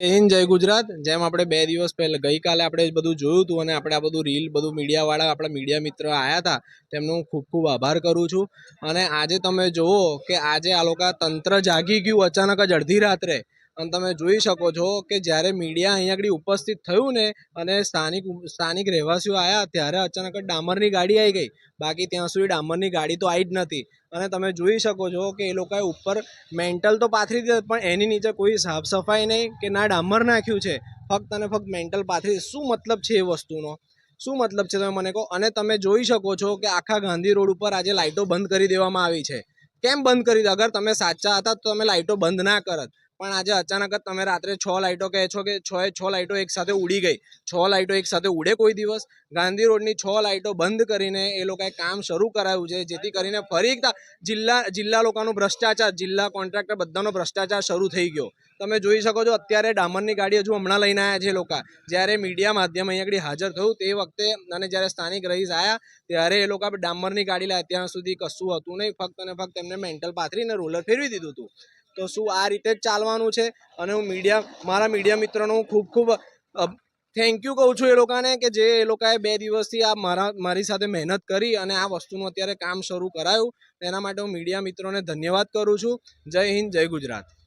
હિન્દ, જય ગુજરાત. જેમ આપણે બે દિવસ પહેલા, ગઈકાલે આપણે બધું જોયું હતું અને આપણે આ બધું રીલ બધું મીડિયાવાળા આપણા મીડિયા મિત્ર આવ્યા હતા, તેમનો હું ખૂબ ખૂબ આભાર કરું છું. અને આજે તમે જુઓ કે આજે આ લોકો તંત્ર જાગી ગયું અચાનક જ અડધી રાત્રે. અને તમે જોઈ શકો છો કે જ્યારે મીડિયા અહીંયા આગળ ઉપસ્થિત થયું ને અને સ્થાનિક સ્થાનિક રહેવાસીઓ આવ્યા ત્યારે અચાનક ડામરની ગાડી આવી ગઈ. બાકી ત્યાં સુધી ડામરની ગાડી તો આવી જ નથી. અને તમે જોઈ શકો છો કે એ લોકોએ ઉપર મેન્ટલ તો પાથરી દીધા, પણ એની નીચે કોઈ સાફ સફાઈ નહીં કે ના ડામર નાખ્યું છે. ફક્ત અને ફક્ત મેન્ટલ પાથરી શું મતલબ છે એ વસ્તુનો? શું મતલબ છે તમે મને કહો? અને તમે જોઈ શકો છો કે આખા ગાંધી રોડ ઉપર આજે લાઇટો બંધ કરી દેવામાં આવી છે. કેમ બંધ કરી દો અગર તમે સાચા હતા તો તમે લાઇટો બંધ ના કરત. પણ આજે અચાનક જ તમે રાત્રે છ લાઇટો કહે છો કે છ છ લાઇટો એક સાથે ઉડી ગઈ. છ લાઇટો એક સાથે ઉડે કોઈ દિવસ? ગાંધી રોડની છ લાઇટો બંધ કરીને એ લોકોએ કામ શરૂ કરાયું છે, જેથી કરીને ફરી જિલ્લા જિલ્લા લોકોનો ભ્રષ્ટાચાર, જિલ્લા કોન્ટ્રાક્ટર બધાનો ભ્રષ્ટાચાર શરૂ થઈ ગયો. તમે જોઈ શકો છો, અત્યારે ડામરની ગાડી હજુ હમણાં લઈને આવ્યા છે લોકો, જ્યારે મીડિયા માધ્યમ અહીંયા હાજર થયું, તે વખતે અને જ્યારે સ્થાનિક રહીશ આવ્યા ત્યારે એ લોકો ડામરની ગાડી લાવ્યા ત્યાં સુધી કશું હતું નહીં. ફક્ત અને ફક્ત એમને મેન્ટલ પાથરીને રોલર ફેરવી દીધું હતું. તો શું આ રીતે જ ચાલવાનું છે? અને હું મીડિયા મારા મીડિયા મિત્રોનો હું ખૂબ ખૂબ થેન્ક યુ કહું છું એ લોકોને કે જે એ લોકોએ બે દિવસથી આ મારા, મારી સાથે મહેનત કરી અને આ વસ્તુનું અત્યારે કામ શરૂ કરાયું. તેના માટે હું મીડિયા મિત્રોને ધન્યવાદ કરું છું. જય હિન્દ, જય ગુજરાત.